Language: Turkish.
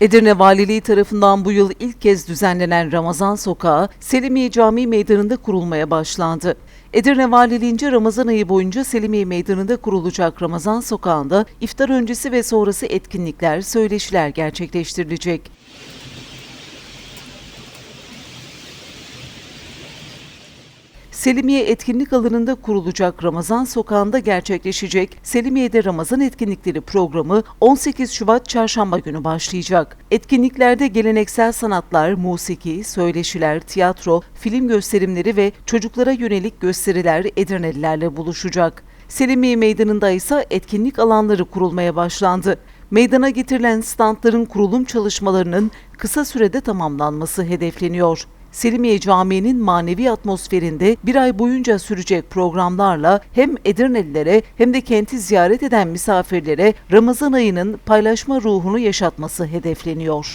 Edirne Valiliği tarafından bu yıl ilk kez düzenlenen Ramazan Sokağı, Selimiye Camii Meydanı'nda kurulmaya başlandı. Edirne Valiliğince Ramazan ayı boyunca Selimiye Meydanı'nda kurulacak Ramazan Sokağı'nda iftar öncesi ve sonrası etkinlikler, söyleşiler gerçekleştirilecek. Selimiye Etkinlik Alanı'nda kurulacak Ramazan Sokağı'nda gerçekleşecek Selimiye'de Ramazan Etkinlikleri programı 18 Şubat Çarşamba günü başlayacak. Etkinliklerde geleneksel sanatlar, musiki, söyleşiler, tiyatro, film gösterimleri ve çocuklara yönelik gösteriler Edirnelilerle buluşacak. Selimiye Meydanı'nda ise etkinlik alanları kurulmaya başlandı. Meydana getirilen standların kurulum çalışmalarının kısa sürede tamamlanması hedefleniyor. Selimiye Camii'nin manevi atmosferinde bir ay boyunca sürecek programlarla hem Edirnelilere hem de kenti ziyaret eden misafirlere Ramazan ayının paylaşma ruhunu yaşatması hedefleniyor.